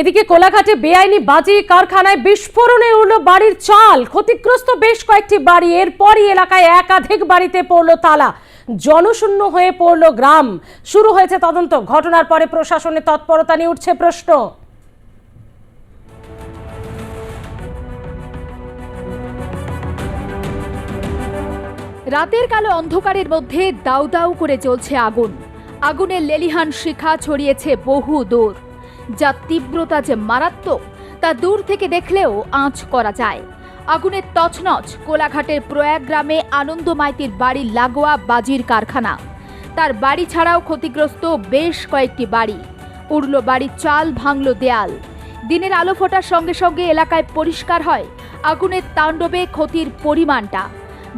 এদিকে কোলাঘাটে বেআইনি বাজি কারখানায় বিস্ফোরণে উঠল বাড়ির চাল। ক্ষতিগ্রস্ত বেশ কয়েকটি বাড়ি। এরপরই এলাকায় একাধিক বাড়িতে পড়ল তালা। জনশূন্য হয়ে পড়ল গ্রাম। শুরু হয়েছে তদন্ত। ঘটনার পরে প্রশাসনের তৎপরতা নিয়ে উঠছে প্রশ্ন। রাতের কালো অন্ধকারের মধ্যে দাউ দাউ করে চলছে আগুন। আগুনের লেলিহান শিখা ছড়িয়েছে বহু দূর। যার তীব্রতা যে মারাত্মক, তা দূর থেকে দেখলেও আঁচ করা যায়। আগুনের তছনছ কোলাঘাটের প্রয়াগ গ্রামে আনন্দ মাইতির বাড়ির লাগোয়া বাজির কারখানা। তার বাড়ি ছাড়াও ক্ষতিগ্রস্ত বেশ কয়েকটি বাড়ি। উড়ল বাড়ির চাল ভাঙল দেয়াল। দিনের আলো ফোটার সঙ্গে সঙ্গে এলাকায় পরিষ্কার হয় আগুনের তাণ্ডবে ক্ষতির পরিমাণটা।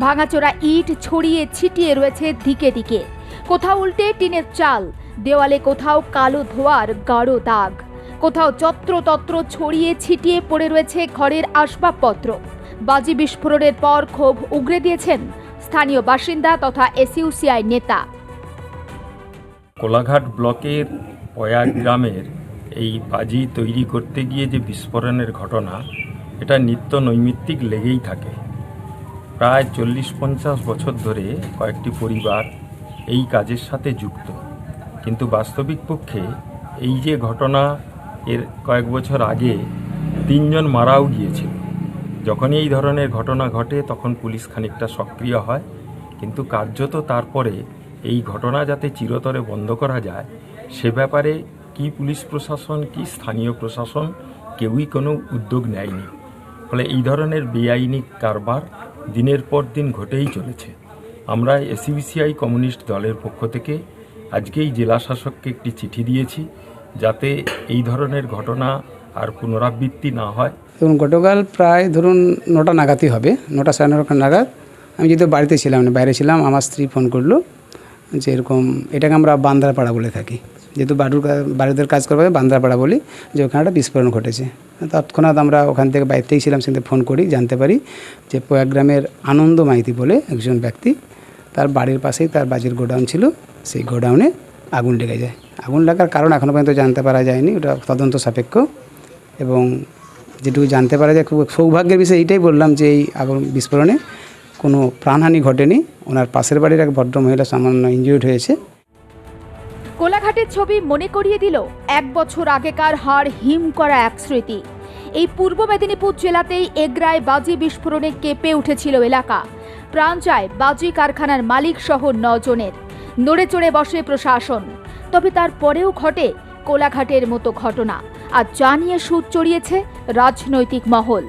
ভাঙাচোরা ইট ছড়িয়ে ছিটিয়ে রয়েছে দিকে দিকে কোথাও উল্টে টিনের চাল দেওয়ালে কোথাও কালো ধোয়ার গাঢ় দাগ। কোথাও যত্রতত্র ছড়িয়ে ছিটিয়ে পড়ে রয়েছে ঘরের আসবাবপত্র। বাজি বিস্ফোরণের পর ক্ষোভ উগরে দিয়েছেন স্থানীয় বাসিন্দা তথা এসইউসিআই নেতা। কোলাঘাট ব্লকের পয়াগ গ্রামের এই বাজি তৈরি করতে গিয়ে যে বিস্ফোরণের ঘটনা, এটা নিত্য নৈমিত্তিক লেগেই থাকে। প্রায় চল্লিশ পঞ্চাশ বছর ধরে কয়েকটি পরিবার এই কাজের সাথে যুক্ত। কিন্তু বাস্তবিক পক্ষে এই যে ঘটনা এর কয়েক বছর আগে তিনজন মারাও গিয়েছিল। যখনই এই ধরনের ঘটনা ঘটে, তখন পুলিশ খানিকটা সক্রিয় হয়। কিন্তু কার্যত তারপরে এই ঘটনা যাতে চিরতরে বন্ধ করা যায়, সে ব্যাপারে কি পুলিশ প্রশাসন, কি স্থানীয় প্রশাসন, কেউই কোনো উদ্যোগ নেয়নি। ফলে এই ধরনের বেআইনি কারবার দিনের পর দিন ঘটেই চলেছে। আমরা এসিবিসিআই কমিউনিস্ট দলের পক্ষ থেকে আজকেই জেলা শাসককে একটি চিঠি দিয়েছি যাতে এই ধরনের ঘটনা আর পুনরাবৃত্তি না হয়। এবং গতকাল প্রায় ধরুন নটা নাগাদই হবে, নটা সাড়ে নটা নাগাদ। আমি যেহেতু বাড়িতে ছিলাম না বাইরে ছিলাম, আমার স্ত্রী ফোন করল যে এরকম এটাকে আমরা বান্দারপাড়া বলে থাকি। যেহেতু বাড়ুর বাড়িদের কাজ করবে বান্দারপাড়া বলি যে ওখানে একটা বিস্ফোরণ ঘটেছে। তৎক্ষণাৎ আমরা ওখান থেকে বাইরেতেই ছিলাম, সেখানে ফোন করি, জানতে পারি যে পোয়া গ্রামের আনন্দ মাইতি বলে একজন ব্যক্তি তার বাড়ির পাশেই তার বাজির গোডাউন ছিল। সেই গোডাউনে আগুন লেগে যায়। আগুন লাগার কারণ এখনও পর্যন্ত জানতে পারা যায়নি, ওটা তদন্ত সাপেক্ষ। এবং যেটুকু জানতে পারা যায়, খুব সৌভাগ্যের বিষয় এইটাই বললাম যে এই আগুন বিস্ফোরণে কোনো প্রাণহানি ঘটেনি। ওনার পাশের বাড়ির এক ভদ্র মহিলা সামান্য ইনজিউর্ড হয়েছে। কোলাঘাটের ছবি মনে করিয়ে দিল এক বছর আগেকার হাড় হিম করা এক স্মৃতি। এই পূর্ব মেদিনীপুর জেলাতেই এগরায় বাজি বিস্ফোরণে কেঁপে উঠেছিল এলাকা। প্রাণ যায় বাজি কারখানার মালিক সহ নজনের। নড়ে চড়ে বসে প্রশাসন। তবে তারপরেও ঘটে কোলাঘাটের মতো ঘটনা। আর যা নিয়ে সুদ চড়িয়েছে রাজনৈতিক মহল।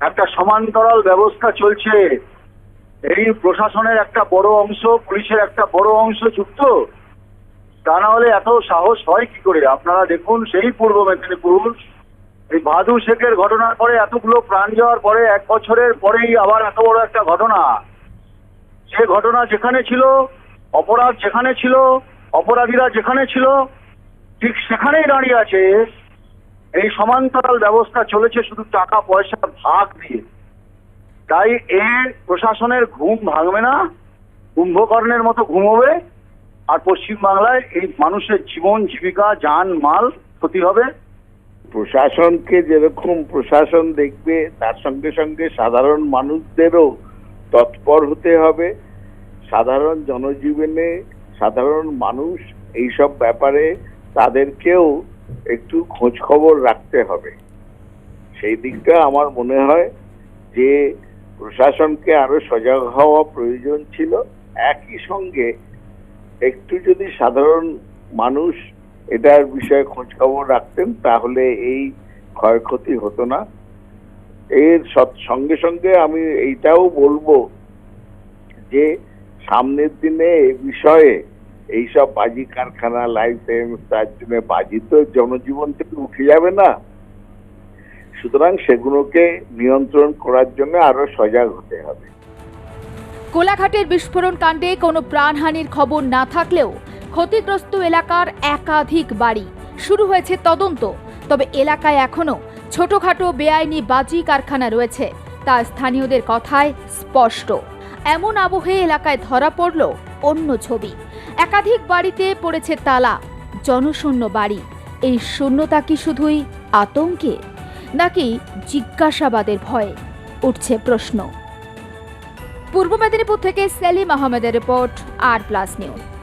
একটা সমান্তরাল ব্যবস্থা চলছে। এই প্রশাসনের একটা বড় অংশ, পুলিশের একটা বড় অংশ যুক্ত। তা না হলে এত সাহস হয় কি করে? আপনারা দেখুন, সেই পূর্ব মেদিনীপুর। এই ভাদু শেখের ঘটনার পরে এতগুলো প্রাণ যাওয়ার পরে এক বছরের পরেই আবার এত বড় একটা ঘটনা। সে ঘটনা যেখানে ছিল, অপরাধ যেখানে ছিল, অপরাধীরা যেখানে ছিল, ঠিক সেখানেই দাঁড়িয়ে আছে। এই সমান্তরাল ব্যবস্থা চলেছে শুধু টাকা, পয়সা, ভাগ দিয়ে। তাই এ প্রশাসনের ঘুম ভাঙবে না, কুম্ভকর্ণের মতো ঘুমোবে আর পশ্চিমবাংলায় এই মানুষের জীবন, জীবিকা, যান, মাল ক্ষতি হবে। প্রশাসনকে যেরকম প্রশাসন দেখবে, তার সঙ্গে সঙ্গে সাধারণ মানুষদেরও তৎপর হতে হবে। সাধারণ জনজীবনে সাধারণ মানুষ এইসব ব্যাপারে তাদেরকেও একটু খোঁজ খবর রাখতে হবে। সেই দিকটা আমার মনে হয় যে প্রশাসনকে আরও সজাগ হওয়া প্রয়োজন ছিল। একই সঙ্গে একটু যদি সাধারণ মানুষ এটার বিষয়ে খোঁজ খবর রাখতেন, তাহলে এই ক্ষয়ক্ষতি হতো না। এর সঙ্গে সঙ্গে আমি এইটাও বলব যে সামনের দিনে এ বিষয়ে এইসব বাজি কারখানা, লাইসেন্স, তার জন্য বাজি তো জনজীবন থেকে উঠে যাবে না। সুতরাং সেগুলোকে নিয়ন্ত্রণ করার জন্য আরও সজাগ হতে হবে। কোলাঘাটের বিস্ফোরণ কাণ্ডে কোনো প্রাণহানির খবর না থাকলেও ক্ষতিগ্রস্ত এলাকার একাধিক বাড়ি। শুরু হয়েছে তদন্ত, তবে এলাকায় এখনও ছোটখাটো বেআইনি বাজি কারখানা রয়েছে। তা স্থানীয়দের কথায় স্পষ্ট। এমন আবহে এলাকায় ধরা পড়ল অন্য ছবি। একাধিক বাড়িতে পড়েছে তালা। জনশূন্য বাড়ি। এই শূন্যতা কি শুধুই আতঙ্কে? নাকি জিজ্ঞাসাবাদের ভয়ে? উঠছে প্রশ্ন। পূর্ব মেদিনীপুর থেকে সেলিম আহমেদের রিপোর্ট, আর প্লাস নিউজ।